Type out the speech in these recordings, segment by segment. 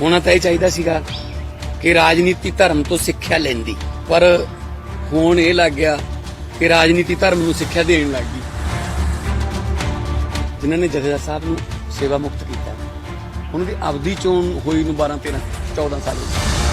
ਹੋਣਾ ਤਾਂ ਇਹ ਚਾਹੀਦਾ ਸੀਗਾ ਕਿ ਰਾਜਨੀਤੀ ਧਰਮ ਤੋਂ ਸਿੱਖਿਆ ਲੈਂਦੀ। ਪਰ ਹੁਣ ਇਹ ਲੱਗ ਗਿਆ ਕਿ ਰਾਜਨੀਤੀ ਧਰਮ ਨੂੰ ਸਿੱਖਿਆ ਦੇਣ ਲੱਗ ਗਈ। ਜਿਨ੍ਹਾਂ ਨੇ ਜਥੇਦਾਰ ਸਾਹਿਬ ਨੂੰ ਸੇਵਾ ਮੁਕਤ ਕੀਤਾ। ਉਹਨਾਂ ਦੀ ਅਵਧੀ ਚੋਣ ਹੋਈ ਨੂੰ 12 13 14 ਸਾਲ ਹੋ ਗਏ।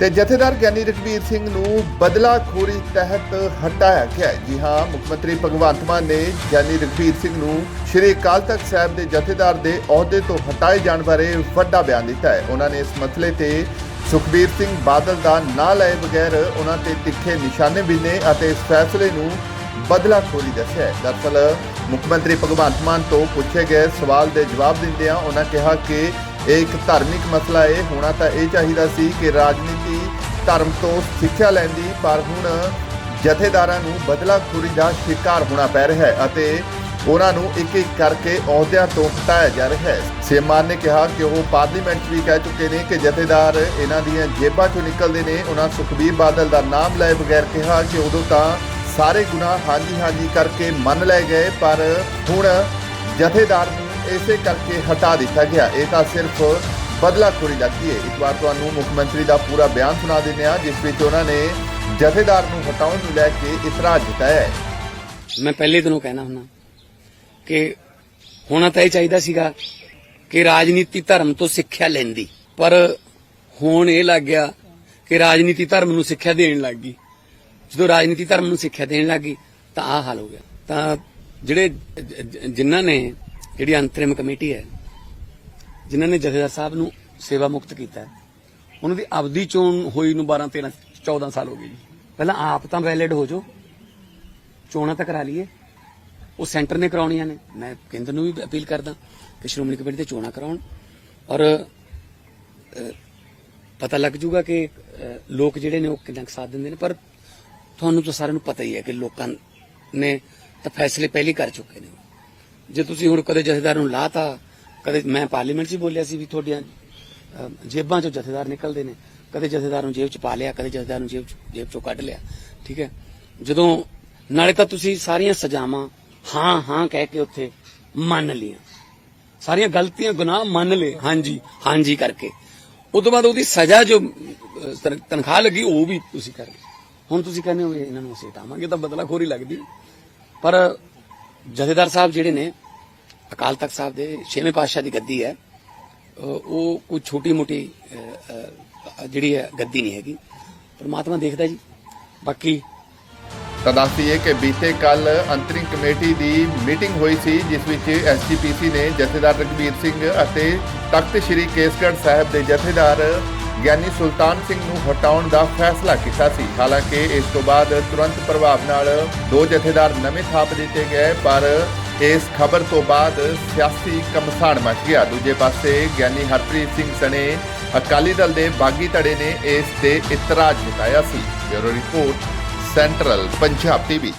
ਤੇ ਜਥੇਦਾਰ ਗਿਆਨੀ ਰਘਬੀਰ ਸਿੰਘ ਨੂੰ ਬਦਲਾਖੋਰੀ ਤਹਿਤ ਹਟਾਇਆ ਗਿਆ ਹੈ। ਜੀ ਹਾਂ, ਮੁੱਖ ਮੰਤਰੀ ਭਗਵੰਤ ਮਾਨ ਨੇ ਗਿਆਨੀ ਰਘਬੀਰ ਸਿੰਘ ਨੂੰ ਸ਼੍ਰੀ ਅਕਾਲ ਤਖਤ ਸਾਹਿਬ ਦੇ ਜਥੇਦਾਰ ਦੇ ਅਹੁਦੇ ਤੋਂ ਹਟਾਏ ਜਾਣ ਬਾਰੇ ਵੱਡਾ ਬਿਆਨ ਦਿੱਤਾ ਹੈ ਉਹਨਾਂ ਨੇ ਇਸ ਮਸਲੇ ਤੇ ਸੁਖਬੀਰ ਸਿੰਘ ਬਾਦਲ ਦਾ ਨਾਂ ਲਏ ਬਗੈਰ ਉਹਨਾਂ ਤੇ ਤਿੱਖੇ ਨਿਸ਼ਾਨੇ ਵੀ ਨੇ ਅਤੇ ਇਸ ਫੈਸਲੇ ਨੂੰ ਬਦਲਾਖੋਰੀ ਦੱਸਿਆ ਹੈ ਦਰਅਸਲ ਮੁੱਖ ਮੰਤਰੀ ਭਗਵੰਤ ਮਾਨ ਤੋਂ ਪੁੱਛੇ ਗਏ ਸਵਾਲ ਦੇ ਜਵਾਬ ਦਿੰਦਿਆਂ ਉਹਨਾਂ ਕਿਹਾ ਕਿ ਇਹ ਇੱਕ ਧਾਰਮਿਕ ਮਸਲਾ ਹੈ ਹੋਣਾ ਤਾਂ ਇਹ ਚਾਹੀਦਾ ਸੀ ਕਿ ਰਾਜਨੀਤੀ ਧਰਮ ਤੋਂ ਸਿੱਖਿਆ ਲੈਂਦੀ ਪਰ ਹੁਣ ਜਥੇਦਾਰਾਂ ਨੂੰ ਬਦਲਾਖੋਰੀ ਦਾ ਸ਼ਿਕਾਰ ਹੋਣਾ ਪੈ ਰਿਹਾ ਹੈ ਅਤੇ ਉਹਨਾਂ ਨੂੰ ਇੱਕ ਇੱਕ ਕਰਕੇ ਅਹੁਦਿਆਂ ਤੋਂ ਹਟਾਇਆ ਜਾ ਰਿਹਾ ਹੈ। ਸੇਮਾਨ ਨੇ ਕਿਹਾ ਕਿ ਉਹ ਪਾਰਲੀਮੈਂਟ 'ਚ ਵੀ ਕਹਿ ਚੁੱਕੇ ਨੇ ਕਿ ਜਥੇਦਾਰ ਇਹਨਾਂ ਦੀਆਂ ਜੇਬਾਂ 'ਚੋਂ ਨਿਕਲਦੇ ਨੇ। ਉਹਨਾਂ ਸੁਖਬੀਰ ਬਾਦਲ ਦਾ ਨਾਮ ਲਏ ਬਗੈਰ ਕਿਹਾ ਕਿ ਉਦੋਂ ਤਾਂ ਸਾਰੇ ਗੁਨਾਹ ਹਾਂਜੀ ਹਾਂਜੀ ਕਰਕੇ ਮੰਨ ਲਏ ਗਏ, ਪਰ ਹੁਣ ਜਥੇਦਾਰ ਇਸੇ ਕਰਕੇ ਹਟਾ ਦਿੱਤਾ ਗਿਆ। ਇਹ ਤਾਂ ਸਿਰਫ ਬਦਲਾਖੋਰੀ ਦਾ ਹੈ ਇੱਕ ਵਾਰ ਤੁਹਾਨੂੰ ਮੁੱਖ ਮੰਤਰੀ ਦਾ ਪੂਰਾ ਬਿਆਨ ਸੁਣਾ ਦਿੰਦੇ ਹਾਂ, ਜਿਸ ਵਿੱਚ ਉਹਨਾਂ ਨੇ ਜਥੇਦਾਰ ਨੂੰ ਹਟਾਉਣ ਨੂੰ ਲੈ ਕੇ ਇਤਰਾਜ਼ ਜਤਾਇਆ ਹੈ। ਮੈਂ ਪਹਿਲੇ ਦਿਨੋਂ ਕਹਿਣਾ ਹੁੰਨਾ ਕਿ ਹੋਣਾ ਤਾਂ ਇਹ ਚਾਹੀਦਾ ਸੀਗਾ ਕਿ ਰਾਜਨੀਤੀ ਧਰਮ ਤੋਂ ਸਿੱਖਿਆ ਲੈਂਦੀ। ਪਰ ਹੁਣ ਇਹ ਲੱਗ ਗਿਆ ਕਿ ਰਾਜਨੀਤੀ ਧਰਮ ਨੂੰ ਸਿੱਖਿਆ ਦੇਣ ਲੱਗ ਗਈ। ਜਦੋਂ ਰਾਜਨੀਤੀ ਧਰਮ ਨੂੰ ਸਿੱਖਿਆ ਦੇਣ ਲੱਗ ਗਈ, ਤਾਂ ਆਹ ਹਾਲ ਹੋ ਗਿਆ। ਤਾਂ ਜਿਹੜੇ ਜਿਨ੍ਹਾਂ ਨੇ ਜਿਹੜੀ ਅੰਤਰਿਮ ਕਮੇਟੀ ਹੈ, ਜਿਨ੍ਹਾਂ ਨੇ ਜਥੇਦਾਰ ਸਾਹਿਬ ਨੂੰ ਸੇਵਾ ਮੁਕਤ ਕੀਤਾ ਉਹਨਾਂ ਦੀ ਆਪਦੀ ਚੋਣ ਹੋਈ ਨੂੰ 12 13 14 ਸਾਲ ਹੋ ਗਏ ਜੀ। ਪਹਿਲਾਂ ਆਪ ਤਾਂ ਵੈਲਿਡ ਹੋ ਜਾਓ, ਚੋਣਾਂ ਤਾਂ ਕਰਾ ਲਈਏ। ਉਹ ਸੈਂਟਰ ਨੇ ਕਰਾਉਣੀਆਂ ਨੇ। ਮੈਂ ਕੇਂਦਰ ਨੂੰ ਵੀ ਅਪੀਲ ਕਰਦਾ ਕਿ ਸ਼੍ਰੋਮਣੀ ਕਮੇਟੀ ਤੇ ਚੋਣਾਂ ਕਰਾਉਣ। ਔਰ ਪਤਾ ਲੱਗ ਜੂਗਾ ਕਿ ਲੋਕ ਜਿਹੜੇ ਨੇ ਉਹ ਕਿੰਨਾ ਕੁ ਸਾਥ ਦਿੰਦੇ ਨੇ। ਪਰ ਤੁਹਾਨੂੰ ਤਾਂ ਸਾਰਿਆਂ ਨੂੰ ਪਤਾ ਹੀ ਹੈ ਕਿ ਲੋਕਾਂ ਨੇ ਤਾਂ ਫੈਸਲੇ ਪਹਿਲੇ ਕਰ ਚੁੱਕੇ ਨੇ। ਜੇ ਤੁਸੀਂ ਹੁਣ ਕਦੇ ਜਥੇਦਾਰ ਨੂੰ ਲਾਤਾ, ਕਦੇ ਮੈਂ ਪਾਰਲੀਮੈਂਟ 'ਚ ਬੋਲਿਆ ਸੀ ਵੀ ਤੁਹਾਡੀਆਂ ਜੇਬਾਂ 'ਚੋਂ ਜਥੇਦਾਰ ਨਿਕਲਦੇ ਨੇ। ਕਦੇ ਜਥੇਦਾਰ ਨੂੰ ਜੇਬ 'ਚ ਪਾ ਲਿਆ, ਕਦੇ ਜਥੇਦਾਰ ਨੂੰ ਜੇਬ 'ਚ, ਜੇਬ 'ਚੋਂ ਕੱਢ ਲਿਆ, ਠੀਕ ਹੈ? ਜਦੋਂ, ਨਾਲੇ ਤਾਂ ਤੁਸੀਂ ਸਾਰੀਆਂ ਸਜ਼ਾਵਾਂ ਹਾਂ ਹਾਂ ਕਹਿ ਕੇ ਉੱਥੇ ਮੰਨ ਲੀਆਂ ਸਾਰੀਆਂ ਗਲਤੀਆਂ, ਗੁਨਾਹ ਮੰਨ ਲਏ, ਹਾਂਜੀ ਹਾਂਜੀ ਕਰਕੇ। ਉਸ ਤੋਂ ਬਾਅਦ ਉਹਦੀ ਸਜ਼ਾ ਜੋ ਤਨਖਾਹ ਲੱਗੀ, ਉਹ ਵੀ ਤੁਸੀਂ ਕਰ ਲਈ ਹੁਣ ਤੁਸੀਂ ਕਹਿੰਦੇ ਹੋ ਇਹਨਾਂ ਨੂੰ ਅਸੀਂ ਹਟਾਵਾਂਗੇ ਤਾਂ ਬਦਲਾਖੋਰੀ ਲੱਗਦੀ। ਪਰ ਜਥੇਦਾਰ ਸਾਹਿਬ ਜਿਹੜੇ ਨੇ ਅਕਾਲ ਤਖਤ ਸਾਹਿਬ ਦੇ ਛੇਵੇਂ ਪਾਤਸ਼ਾਹ ਦੀ ਗੱਦੀ ਹੈ। ਉਹ ਕੋਈ ਛੋਟੀ ਮੋਟੀ ਜਿਹੜੀ ਹੈ, ਗੱਦੀ ਨਹੀਂ ਹੈਗੀ। ਪਰਮਾਤਮਾ ਦੇਖਦਾ ਜੀ। ਬਾਕੀ ਤਾਂ ਦੱਸਦੀਏ ਕਿ ਬੀਤੇ ਕੱਲ ਅੰਤਰਿੰਗ ਕਮੇਟੀ ਦੀ ਮੀਟਿੰਗ ਹੋਈ ਸੀ, ਜਿਸ ਵਿੱਚ ਐਸਜੀਪੀਸੀ ਨੇ ਜਥੇਦਾਰ ਰਘਬੀਰ ਸਿੰਘ ਅਤੇ ਤਖਤ ਸ੍ਰੀ ਕੇਸਗੜ੍ਹ ਸਾਹਿਬ ਦੇ ਜਥੇਦਾਰ ਗਿਆਨੀ ਸੁਲਤਾਨ ਸਿੰਘ ਨੂੰ ਹਟਾਉਣ ਦਾ ਫੈਸਲਾ ਕੀਤਾ ਸੀ। ਹਾਲਾਂਕਿ ਇਸ ਤੋਂ ਬਾਅਦ ਤੁਰੰਤ ਪ੍ਰਭਾਵ ਨਾਲ ਦੋ ਜਥੇਦਾਰ ਨਵੇਂ ਥਾਪ ਦਿੱਤੇ ਗਏ, ਪਰ ਇਸ ਖਬਰ ਤੋਂ ਬਾਅਦ ਸਿਆਸੀ ਕਮਸਾਨ ਮਚ ਗਿਆ। ਦੂਜੇ ਪਾਸੇ ਗਿਆਨੀ ਹਰਪ੍ਰੀਤ ਸਿੰਘ ਸਣੇ ਅਕਾਲੀ ਦਲ ਦੇ ਬਾਗੀ ਧੜੇ ਨੇ ਇਸ ਤੇ ਇਤਰਾਜ਼ ਜਤਾਇਆ ਸੀ। Bureau report, central Punjab TV.